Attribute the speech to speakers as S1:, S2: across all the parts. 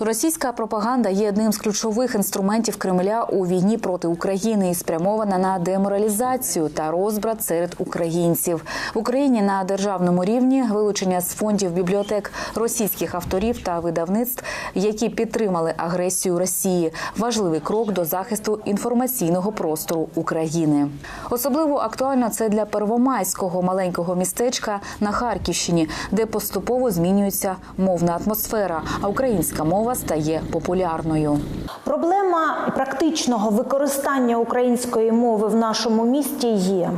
S1: Російська пропаганда є одним з ключових інструментів Кремля у війні проти України і спрямована на деморалізацію та розбрат серед українців в Україні на державному рівні вилучення з фондів бібліотек російських авторів та видавництв, які підтримали агресію Росії. Важливий крок до захисту інформаційного простору України. Особливо актуально це для первомайського маленького містечка на Харківщині, де поступово змінюється мовна атмосфера, а українська мова стає популярною.
S2: Проблема практичного використання української мови в нашому місті є.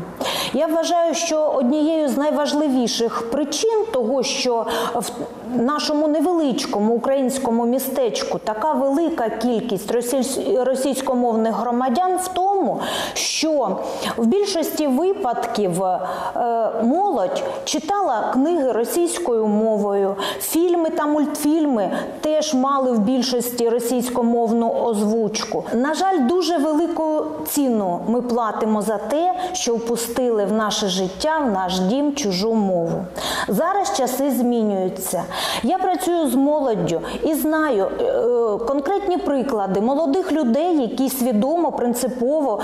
S2: Я вважаю, що однією з найважливіших причин того, що в нашому невеличкому українському містечку така велика кількість російсь- російськомовних громадян в тому, що в більшості випадків е, молодь читала книги російською мовою, фільми та мультфільми теж мали в більшості російськомовну озвучку. На жаль, дуже велику ціну ми платимо за те, що впустили в наше життя, в наш дім чужу мову. Зараз часи змінюються. Я працюю з молоддю і знаю е, конкретні приклади молодих людей, які свідомо, принципово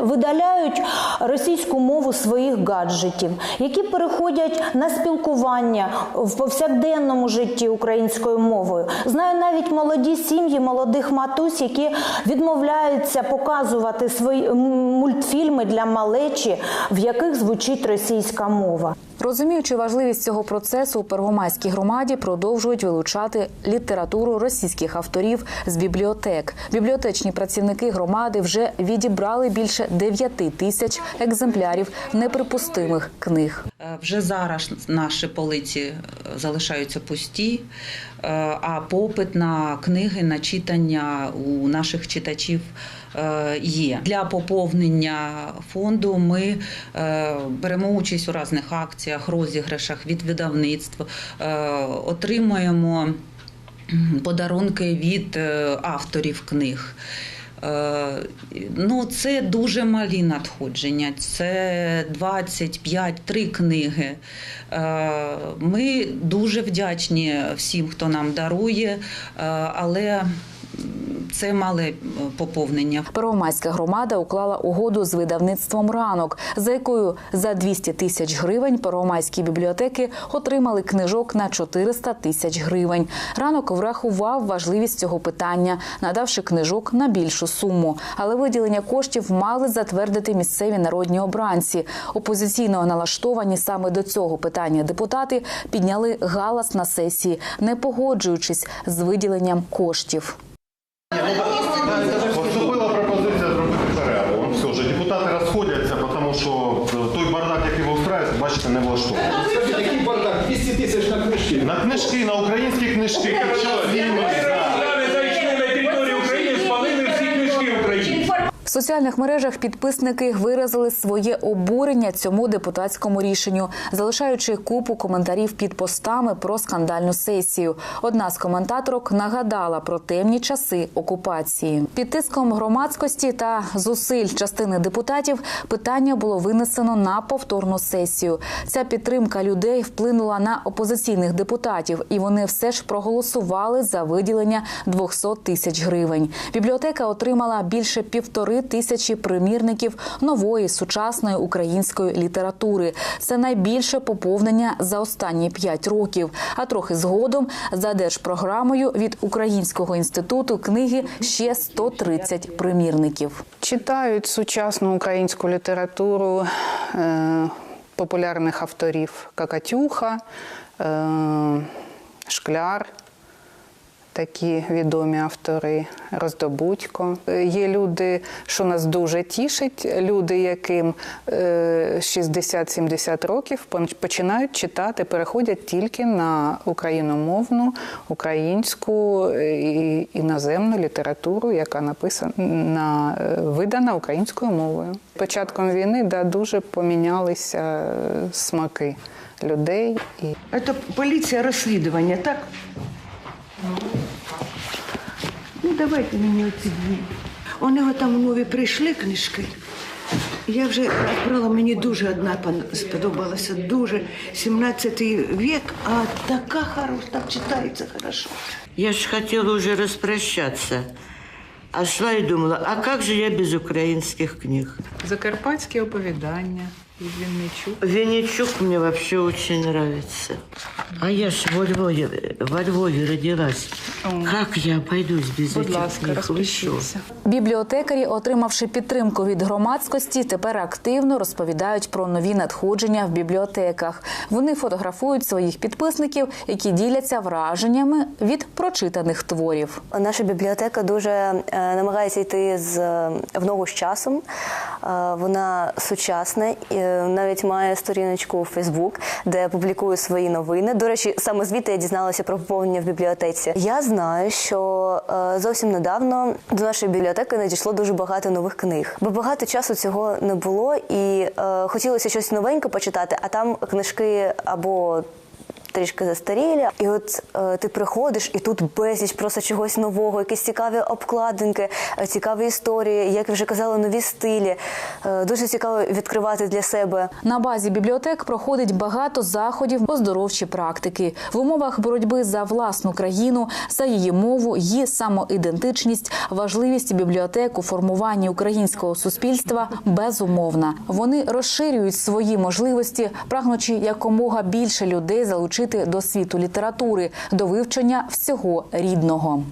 S2: видаляють російську мову своїх гаджетів, які переходять на спілкування в повсякденному житті українською мовою. Знаю навіть молоді сім'ї, молодих матусь, які відмовляються показувати свої мультфільми для малечі, в яких звучить російська мова.
S1: Розуміючи важливість цього процесу, у Первомайській громаді продовжують вилучати літературу російських авторів з бібліотек. Бібліотечні працівники громади вже відібрали більше 9 тисяч екземплярів неприпустимих книг.
S3: Е, Вже зараз наші полиці е, залишаються пусті, а попит на книги, на читання у наших читачів е, є. Для поповнення фонду ми е, беремо участь у різних акціях, розіграшах від видавництв, е, отримуємо подарунки від е, авторів книг. Е, Ну, це дуже малі надходження. Це 25-3 книги. Е, Ми дуже вдячні всім, хто нам дарує, е, але це мале е, поповнення.
S1: Первомайська громада уклала угоду з видавництвом ранок, за якою за 200 тисяч гривень первомайські бібліотеки отримали книжок на 400 тисяч гривень. Ранок врахував важливість цього питання, надавши книжок на більшу суму. Але виділення коштів мали затвердити місцеві народні обранці. Опозиційно налаштовані саме до цього питання депутати підняли галас на сесії, не погоджуючись з виділенням коштів.
S4: Поступила пропозиція зробити перерву. Все вже депутати розходяться, тому що той бардак, який ви устраюєте, бачите, не влаштовує.
S5: Скажіть, який бардак? 200 тисяч на книжки.
S4: На книжки, на українські книжки, під час війни. да.
S5: Зараз зайшли на територію України, спалили всі книжки України.
S1: В соціальних мережах підписники виразили своє обурення цьому депутатському рішенню, залишаючи купу коментарів під постами про скандальну сесію. Одна з коментаторок нагадала про темні часи окупації. Під тиском громадськості та зусиль частини депутатів питання було винесено на повторну сесію. Ця підтримка людей вплинула на опозиційних депутатів, і вони все ж проголосували за виділення 200 тисяч гривень. Бібліотека отримала більше півтори тисячі примірників нової сучасної української літератури. Це найбільше поповнення за останні п'ять років. А трохи згодом за держпрограмою від Українського інституту книги ще 130 примірників.
S6: Читають сучасну українську літературу е, популярних авторів Какатюха, е, Шкляр, такі відомі автори, Роздобудько. Е, Є люди, що нас дуже тішить, люди, яким е, 60-70 років пон- починають читати, переходять тільки на україномовну, українську е, і іноземну літературу, яка написана е, видана українською мовою. Початком війни да, дуже помінялися е, смаки людей
S7: Это поліція розслідування, так? Ну, давайте мені оці дві. У нього там нові прийшли книжки. Я вже брала, мені дуже одна сподобалася, дуже 17 вік, а така хороша, так читається хорошо.
S8: Я ж хотела уже распрощаться. А шла и думала, а как же я без украинских книг?
S6: Закарпатські оповідання і Вінничук.
S8: Винничук мне вообще очень нравится. А я ж во Львове, во Львове родилась. Как я обойдусь без
S6: Будь
S8: этих
S6: ласка,
S8: книг?
S6: Розпишіться.
S1: Бібліотекарі, отримавши підтримку від громадськості, тепер активно розповідають про нові надходження в бібліотеках. Вони фотографують своїх підписників, які діляться враженнями від прочитаних творів.
S9: Наша бібліотека дуже е, намагається йти з в ногу з часом. Е, Вона сучасна, е, навіть має сторіночку у Фейсбук, де публікує свої новини. До речі, саме звідти я дізналася про поповнення в бібліотеці. Я знаю, що е, зовсім недавно до нашої бібліотеки надійшло дуже багато нових книг, бо багато часу цього не було, і е, хотілося щось новеньке почитати, а там книжки або трішки застарілі. І от е, ти приходиш, і тут безліч просто чогось нового, якісь цікаві обкладинки, е, цікаві історії, як вже казала, нові стилі. Е, дуже цікаво відкривати для себе.
S1: На базі бібліотек проходить багато заходів оздоровчі практики в умовах боротьби за власну країну, за її мову, її самоідентичність, важливість бібліотек у формуванні українського суспільства безумовна. Вони розширюють свої можливості, прагнучи якомога більше людей залучити до світу літератури, до вивчення всього рідного.